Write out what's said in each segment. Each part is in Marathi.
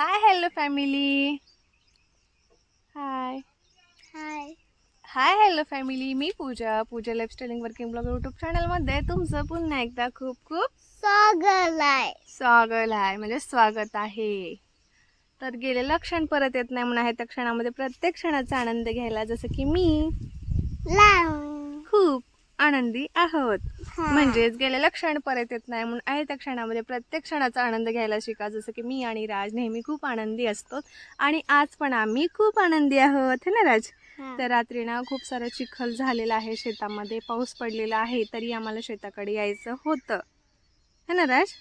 Hi hello family hi hi hi hello family मी Pooja. Pooja lifestyling working blog YouTube चॅनलमध्ये तुमचं पुन्हा एकदा खूप खूप स्वागत आहे. स्वागत आहे. म्हणजे स्वागत आहे. तर गेलेलं क्षण परत येत नाही म्हणून आहे त्या क्षणामध्ये प्रत्येक क्षणाचा आनंद घ्यायला. जसं की मी खूप आनंदी आहोत. म्हणजेच गेलेलं क्षण परत येत नाही म्हणून आहे त्या क्षणामध्ये प्रत्येक क्षणाचा आनंद घ्यायला शिका जसं की मी आणि राज नेहमी खूप आनंदी असतो आणि आज पण आम्ही खूप आनंदी आहोत है ना राज. तर रात्री ना खूप सारं चिखल झालेला आहे शेतामध्ये पाऊस पडलेला आहे तरी आम्हाला शेताकडे यायचं होतं है ना राज.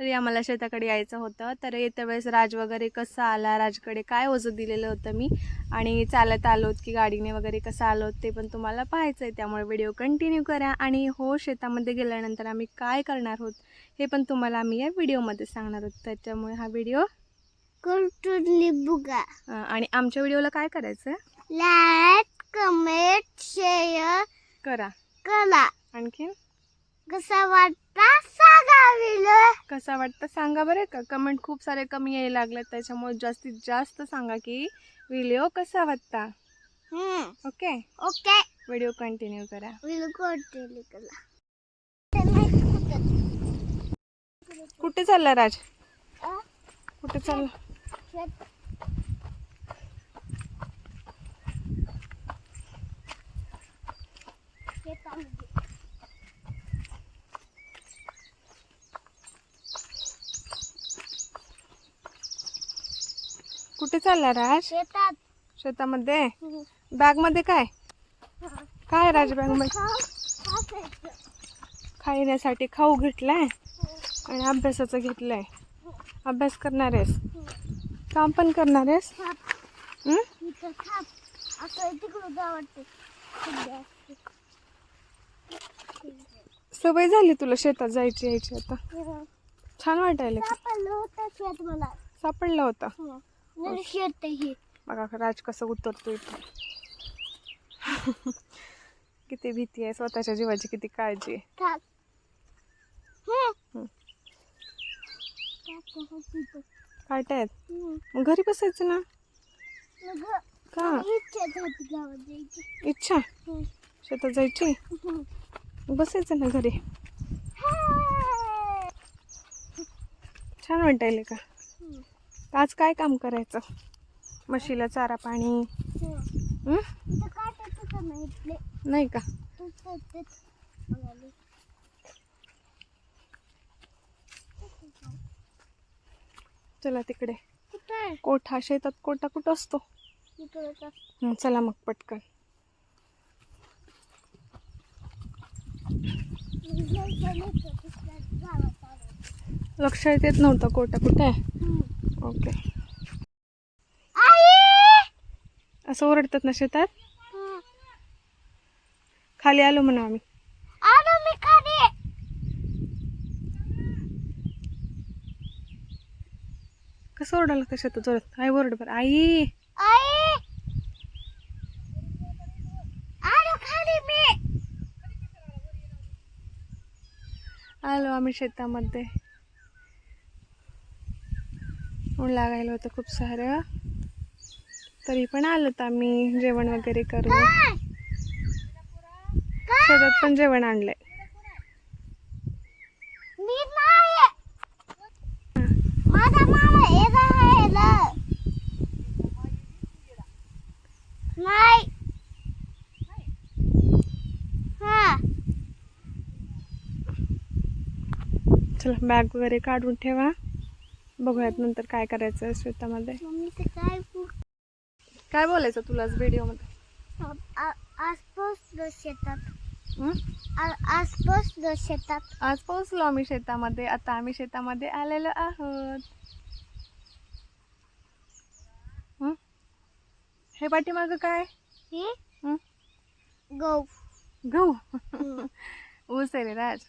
तरी आम्हाला शेताकडे यायचं होतं. तर येत्या वेळेस राज वगैरे कसा आला? राजकडे काय ओझं दिलेलं होतं मी? आणि चालत आलोत की गाडीने वगैरे कसं आलोत ते पण तुम्हाला पाहायचं आहे त्यामुळे व्हिडिओ कंटिन्यू करा आणि हो शेतामध्ये गेल्यानंतर आम्ही काय करणार आहोत हे पण तुम्हाला आम्ही या व्हिडिओमध्ये सांगणार आहोत. त्याच्यामुळे हा व्हिडिओ अं, आणि आमच्या व्हिडिओला काय करायचं? लाईक कमेंट शेअर करा. करा. आणखीन? कसा वाटता? सांगा कसा वाटतं सांगा बरं का. कमेंट खूप सारे कमी यायला लागलेत त्याच्यामुळे जास्तीत जास्त सांगा की व्हिडिओ कसा वाटता. ओके ओके व्हिडिओ कंटिन्यू करा. व्हिडिओ कुठली करा. कुठे चालला राज? कुठे चालला? कुठे चालला राज? शेतात. शेतामध्ये? बॅगमध्ये काय? काय राज बॅगमध्ये खाण्यासाठी खाऊ घेतलाय? आणि अभ्यासाचं घेतलंय? अभ्यास करणार आहेस? काम पण करणार आहेस? हं? सवय झाली तुला शेतात जायची यायची आता? छान वाटायला सापडलं होतं बघा राज कसं उतरतो इथं किती भीती आहे स्वतःच्या जीवाची किती काळजी आहे. थांब. हं. काट आहेत हं. मग घरी बसायचं ना? का? इच्छा हं. शेतात जायची? बसायचं ना घरी. छान वाटायले का. आज काय काम करायचं? म्हशीला चारा पाणी. नाही का. चला तिकडे. कुठं शेतात कोठा कुठं असतो? चला मग पटकन. लक्षात येत नव्हतं कोटा कुठे आहे. ओके. आई! असं ओरडतात ना शेतात. खाली आलो म्हणा आम्ही. आलो मी खाली. कसं ओरडायला का शेतात जोरात? आई ओरड बरं. आई! आई! आलो खाली मी. आलो आम्ही शेतामध्ये. ऊन लागायला होतं खूप सारं. तरी पण आलोत आम्ही जेवण वगैरे? काय? शेतात पण जेवण आणलंय. हा चला बॅग वगैरे काढून ठेवा. बघूयात नंतर काय करायचं आहे शेतामध्ये मम्मी ते काय काय बोलायचं तुला आज व्हिडिओमध्ये? आ- आसपास लो शेतात. हं? आ- आसपास लो शेतात. आज पोहोचलो आम्ही शेतामध्ये. आता आम्ही शेतामध्ये आलेलो आहोत. हं? पाठीमागं काय? गहू. गहू. ऊस आहे रे राज.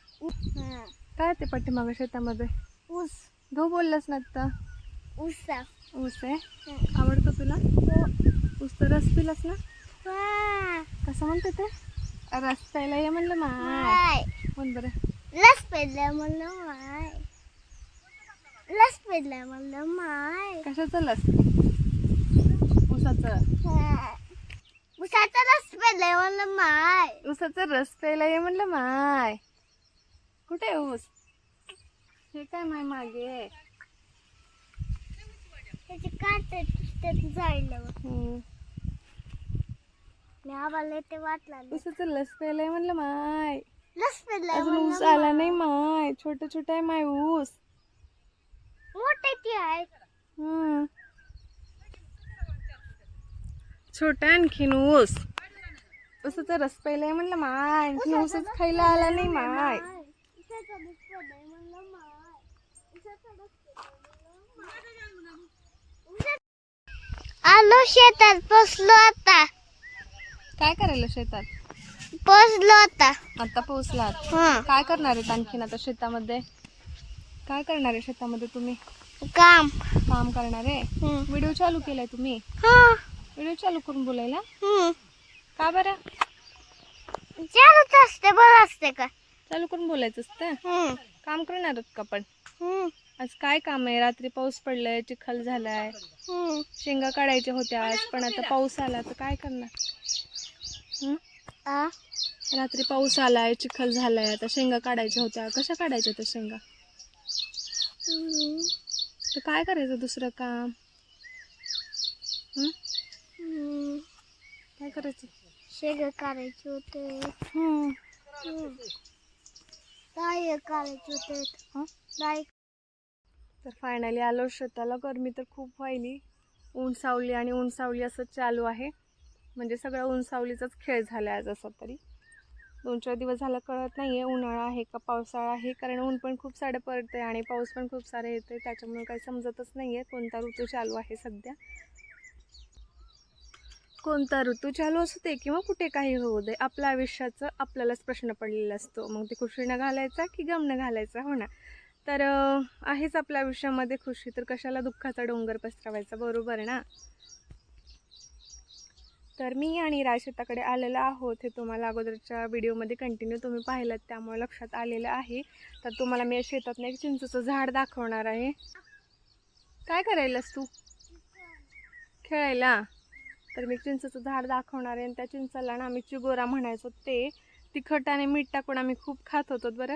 काय ते पाठीमागं शेतामध्ये? ऊस. गहू बोललास ना आता ऊसा ऊस आहे. आवडतो तुला? ऊस तर रस पिलास ना. कसं म्हणते ते? रस प्यायला ये म्हणलं माय. म्हण बरं. लस पेरलं म्हणलं वाय लस पेरलाय म्हणलं माय. कशाचं लस? उसाचं हा. उसाचा लस पेरलाय म्हणलं माय. उसाचा रस प्यायला ये म्हणलं माय. कुठे ऊस? हे काय माय मागे त्याची काटे जायला हम्म. मी आम्हाला ते वाटला लस म्हणलं माय. लस अजून ऊस आला नाही माय. छोट छोट आहे माय ऊस. मोठे ती आहे. हम्म. छोटा आणखीन ऊस. उसाचा रस प्यायलाय म्हणलं माय. ऊसच खायला आला नाही माय उसाचा लस पेरलाय म्हणलं माय उसाचा लस पेरलाय म्हणलं माय. आलो शेतात पोचलो आता. काय करायला शेतात? पोचलो आता. आता पोहोचलात हा. काय करणार आहेत आणखीन आता शेतामध्ये? काय करणार आहे शेतामध्ये तुम्ही? काम. काम करणार आहे. व्हिडिओ चालू केलाय तुम्ही? हा. व्हिडिओ चालू करून बोलायला. का बरं? चालूच असते बरं असते का? चालू करून बोलायचं असतं. काम करणार आहोत का पण. आज काय काम आहे रात्री पाऊस पडलाय चिखल झालाय. शेंगा काढायच्या होत्या आज पण आता पाऊस आला तर काय करणार? आ? रात्री पाऊस आलाय चिखल झालाय आता शेंगा काढायच्या होत्या कशा काढायच्या त्या शेंगा. तर काय करायचं दुसरं काम. काय करायचं शेग करायचे होते. हम्म. काय करायचे होते हं? तर फायनली आलो. शेताला गरमी तर खूप व्हायली. ऊन सावली आणि ऊन सावली असं चालू आहे. म्हणजे सगळं ऊन सावलीचाच खेळ झाला आज असं तरी. दोन चार दिवस झालं कळत नाही आहे उन्हाळा आहे का पावसाळा आहे. कारण ऊन पण खूप सारं पडतं आहे आणि पाऊस पण खूप सारं येतं आहे त्याच्यामुळे काही समजतच नाही आहे कोणता ऋतू चालू आहे सध्या. कोणता ऋतू चालू असू दे किंवा कुठे काही होऊ दे आपल्या आयुष्याचं आपल्यालाच प्रश्न पडलेला असतो. मग ते खुशीनं घालायचा की गमनं घालायचा? हो ना. तर आहेच आपल्या आयुष्यामध्ये खुशी. तर कशाला दुःखाचा डोंगर पसरवायचा? बरोबर ना? तर मी आणि राजशेताकडे आलेलं आहोत. हे तुम्हाला अगोदरच्या व्हिडिओमध्ये कंटिन्यू तुम्ही पाहिलं त्यामुळे लक्षात आलेलं आहे. तर तुम्हाला मी शेतातनं एक चिंचेचं झाड दाखवणार आहे. काय करायलास तू? खेळायला? तर मी चिंचेचं झाड दाखवणार आहे आणि त्या चिंचाला ना आम्ही चिगोरा म्हणायचो. ते तिखट आणि मीठ टाकून आम्ही खूप खात होतो बरं.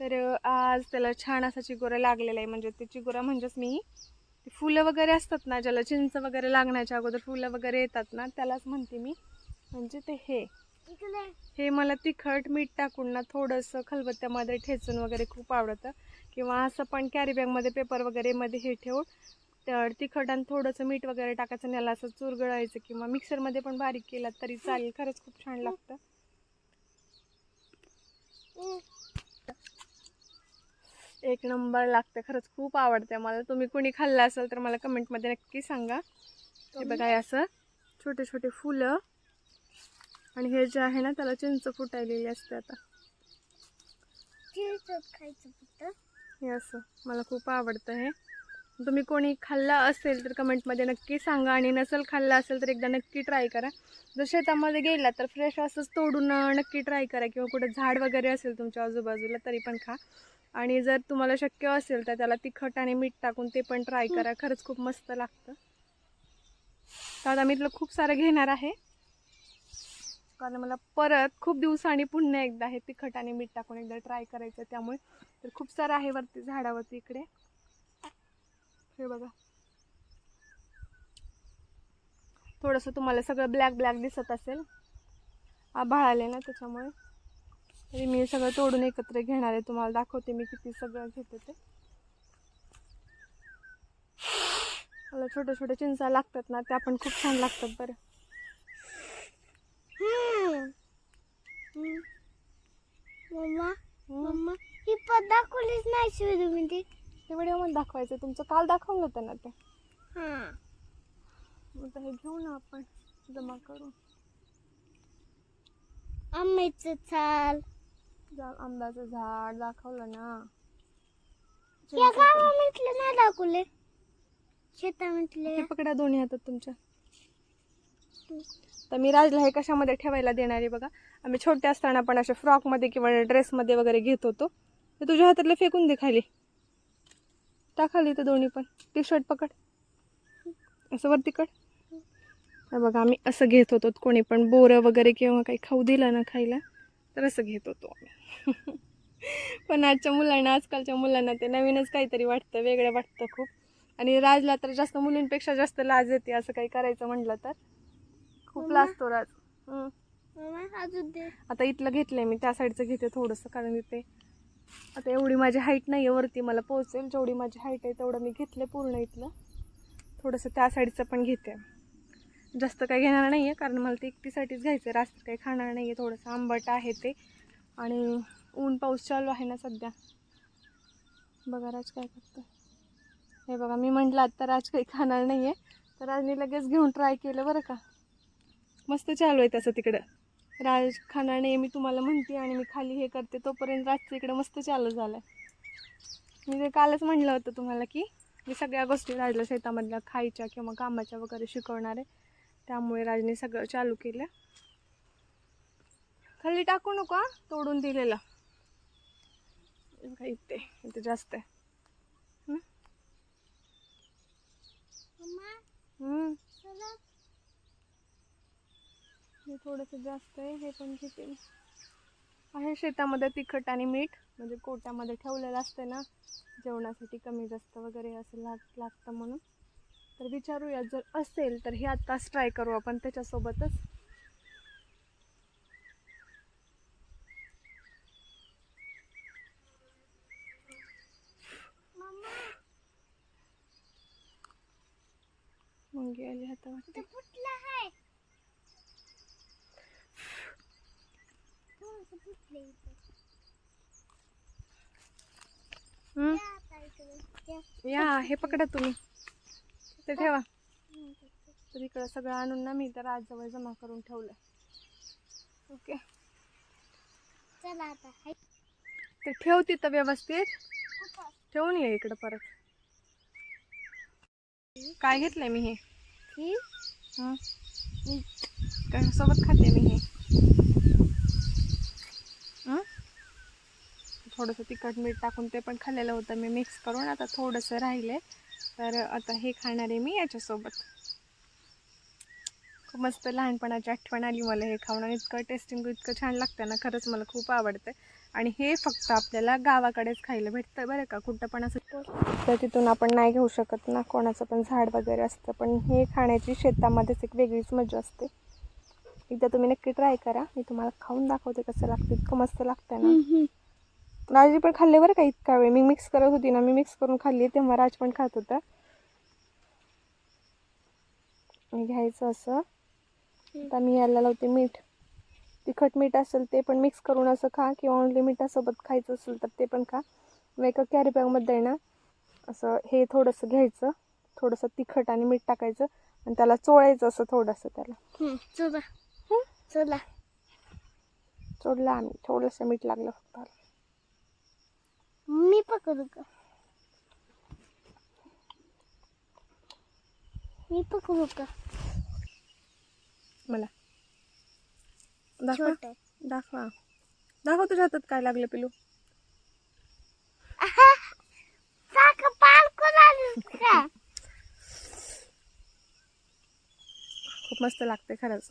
तर आज त्याला छान असा चिगोरा लागलेला आहे. म्हणजे ते चिगोरा म्हणजेच मी ते फुलं वगैरे असतात ना ज्याला चिंच वगैरे लागण्याच्या अगोदर फुलं वगैरे येतात ना त्यालाच म्हणते मी. म्हणजे ते हे. हे मला तिखट मीठ टाकून ना थोडंसं खलबत्त्यामध्ये ठेचून वगैरे खूप आवडतं. किंवा असं पण कॅरीबॅगमध्ये पेपर वगैरे मध्ये हे ठेवून तर तिखट आणि थोडंसं मीठ वगैरे टाकायचं आणि याला असं चुरगळायचं किंवा मिक्सरमध्ये पण बारीक केलात तरी चालेल. खरंच खूप छान लागतं. एक नंबर लागते खरंच खूप आवडते मला. तुम्ही कोणी खाल्लं असेल तर मला कमेंटमध्ये नक्की सांगा. हे बघा असं छोटे छोटे फुलं. आणि हे जे आहे ना त्याला चिंच फुटायलेली असते आता. खायचं हे असं मला खूप आवडतं हे. तुम्ही कोणी खाल्लं असेल तर कमेंटमध्ये नक्की सांगा. आणि नसेल खाल्लं असेल तर एकदा नक्की ट्राय करा. जर शेतामध्ये गेला तर फ्रेश असंच तोडून नक्की ट्राय करा. किंवा कुठे झाड वगैरे असेल तुमच्या आजूबाजूला तरी पण खा. आणि जर तुम्हाला शक्य असेल तर त्याला तिखट आणि मीठ टाकून ते पण ट्राय करा. खरंच खूप मस्त लागतं. तर आता मी तुला खूप सारं घेणार आहे. कारण मला परत खूप दिवसांनी पुन्हा एकदा हे तिखट आणि मीठ टाकून एकदा ट्राय करायचं. त्यामुळे. तर खूप सारं आहे वरती झाडावरती इकडे. हे बघा. थोडंसं तुम्हाला सगळं ब्लॅक ब्लॅक दिसत असेल. आभाळ आले ना त्याच्यामुळे. तरी मी सगळं तोडून एकत्र घेणार आहे. तुम्हाला दाखवते मी किती सगळं घेते ते. मला छोट्या छोट्या चिंचा लागतात ना त्या पण खूप छान लागतात बरं. मम्मा. मम्मा ही पण दाखवलीच नाही ती. दाखवायचं तुमचं काल दाखवलं होतं ना ते? हा. आता हे घेऊ ना आपण. जमा आंब्याचं छाल जा आंब्याचं झाड दाखवलं ना. या गावा म्हटलं नाही दाखवले. शेता म्हटले हे पकडा दोन्ही हातात तुमच्या. तर मी राजला हे कशामध्ये ठेवायला देणार बघा. आम्ही छोटे असताना पण अशा फ्रॉकमध्ये किंवा ड्रेसमध्ये वगैरे घेत होतो. ते तुझ्या हातातलं फेकून दे खाली. टाकाली तर दोन्ही पण. टी शर्ट पकड. असं वरती कड. बघा आम्ही असं घेत होतो. कोणी पण बोरं वगैरे किंवा काही खाऊ दिलं ना खायला. तर असं घेत होतो आम्ही. पण आजच्या मुलांना आजकालच्या मुलांना ते नवीनच काहीतरी वाटतं वेगळं वाटतं खूप. आणि राजला तर जास्त मुलींपेक्षा जास्त लाज येते असं काही करायचं म्हटलं तर. खूप? लाजतो राज. आता इथलं घेतलंय मी त्या साईडचं घेते थोडंसं कारण इथे आता एवढी माझी हाईट नाही आहे वरती मला पोहोचेल. जेवढी माझी हाईट आहे तेवढं मी घेतलं पूर्ण इथलं. थोडंसं त्या साईडचं पण घेते. जास्त काही घेणार नाही आहे कारण मला ते एकटीसाठीच घ्यायचं आहे रास्त काही खाणार नाही आहे थोडंसं आंबट आहे ते. आणि ऊन पाऊस चालू आहे ना सध्या. बघा राज काय करतं हे बघा मी म्हटलं आत्ता राज काही खाणार नाही आहे तर राजने लगेच घेऊन ट्राय केलं बरं का. मस्त चालू आहे तसं तिकडं. राज खाणार नाही मी तुम्हाला म्हणते आणि मी खाली हे करते. तोपर्यंत राजचं इकडं मस्त चालू झालं मी ते कालच म्हणलं होतं तुम्हाला की मी सगळ्या गोष्टी राजला शेतामधल्या खायच्या किंवा कामाच्या वगैरे शिकवणार आहे. त्यामुळे राजने सगळं चालू केलं. खाली टाकू नको तोडून दिलेलं. इथे इथे जास्त आहे. हं? थोडंसं जास्त आहे हे पण घेते मी. आहे शेतामध्ये तिखट आणि मीठ म्हणजे कोट्यामध्ये ठेवलेलं असते ना जेवणासाठी कमी जास्त वगैरे असं लाग लागतं म्हणून. तर विचारूया जर असेल तर हे आत्ताच ट्राय करू आपण त्याच्यासोबतच. मुंगी आली. या हे पकडा तुम्ही. ते ठेवा. तर इकडं सगळं आणून ना मी तर आजजवळ जमा करून ठेवलं ओके. चला आता. ते ठेव तिथं व्यवस्थित? ठेवून ये इकडं परत. काय घेतलंय मी हे? काय सोबत खाते मी हे? हं? थोडंसं तिखट मीठ टाकून ते पण खाल्लेलं होतं. मी मिक्स करून आता थोडंसं राहिले. तर आता हे खाणार आहे मी याच्यासोबत. खूप मस्त लहानपणाची आठवण आली मला हे खाऊन आणि इतकं टेस्टिंग इतकं छान लागतं ना खरंच मला खूप आवडतं. आणि हे फक्त आपल्याला गावाकडेच खायला भेटतं बरं का कुठं पण असं तर. तिथून आपण नाही घेऊ शकत ना कोणाचं पण झाड वगैरे असतं पण हे खाण्याची शेतामध्येच एक वेगळीच मजा असते. एकदा तुम्ही नक्की ट्राय करा मी तुम्हाला खाऊन दाखवते कसं लागतं इतकं मस्त लागतं ना. राजी पण खाल्ले बरं का इतका वेळ. मी मिक्स करत होती ना मी मिक्स करून खाल्ली तेव्हा राज पण खात होता. घ्यायचं असं. आता मी याला लावते मीठ. तिखट मीठ असेल ते पण मिक्स करून असं खा किंवा ओनली मिठासोबत खायचं असेल तर ते पण खा. मग एका कॅरी बॅगमध्ये ना असं हे थोडंसं घ्यायचं. थोडंसं तिखट आणि मीठ टाकायचं आणि त्याला चोळायचं असं थोडंसं त्याला. हं, चला हं? चला चोडलं आम्ही. थोडंसं मीठ लागलं फक्त. मी पकडू का? मी पकडू का? मला. दाखवा. छोट दाखवा. दाखव तुझ्या हातात काय लागलं पिलू. आलीस का खूप मस्त लागते खरंच.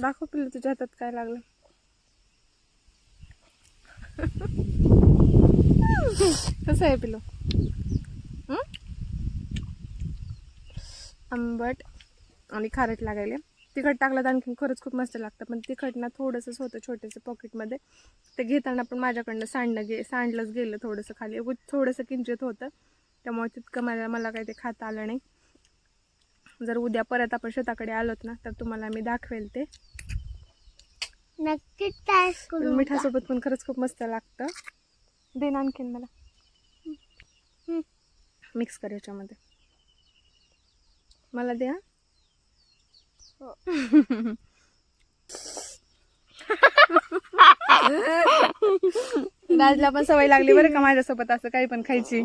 दाखव पिलू तुझ्या हातात काय लागलं. कसं आहे पिलू? आंबट आणि खारट लागायले. तिखट टाकलं तर आणखी खरंच खूप मस्त लागतं. पण तिखट ना थोडंसंच होतं छोटंसं पॉकेटमध्ये ते घेताना पण माझ्याकडनं सांडलं गे सांडलंच गेलं थोडंसं खाली. थोडंसं किंचित होतं. त्यामुळे तितकं मला मला काही ते खाता आलं नाही. जर उद्या परत आपण शेताकडे आलोत ना तर तुम्हाला मी दाखवेल ते. नक्कीच मिठासोबत पण खरंच खूप मस्त लागतं. दे ना आणखीन मला. मिक्स कर याच्यामध्ये. मला द्या हो. राजला पण सवय लागली बरं का माझ्यासोबत असं काही पण खायची.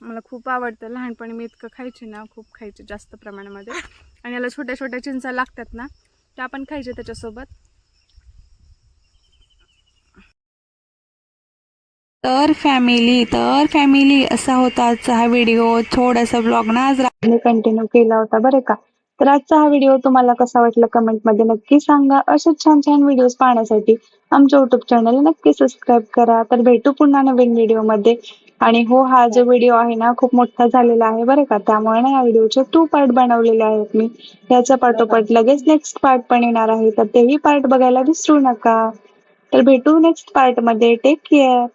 मला खूप आवडतं. लहानपणी मी इतकं खायचे ना खूप खायचे जास्त प्रमाणामध्ये. आणि याला छोट्या छोट्या चिंचा लागतात ना त्या आपण खायचे त्याच्यासोबत. तर फॅमिली तर फॅमिली असा होता आजचा हा व्हिडिओ थोडासा ब्लॉग ना आज रात्री कंटिन्यू केला होता बरे का? तर आजचा हा व्हिडिओ तुम्हाला कसा वाटला कमेंटमध्ये नक्की सांगा. असे छान छान व्हिडिओ पाहण्यासाठी आमच्या युट्यूब चॅनल नक्की सबस्क्राईब करा. तर भेटू पुन्हा नवीन व्हिडिओमध्ये आणि हो हा जो व्हिडिओ आहे ना खूप मोठा झालेला आहे बरं का. त्यामुळे ना या व्हिडिओचे टू पार्ट बनवलेले आहेत मी. याच्या पाठोपाठ लगेच नेक्स्ट पार्ट पण येणार आहे. तर तेही पार्ट बघायला विसरू नका. तर भेटू नेक्स्ट पार्टमध्ये. Take care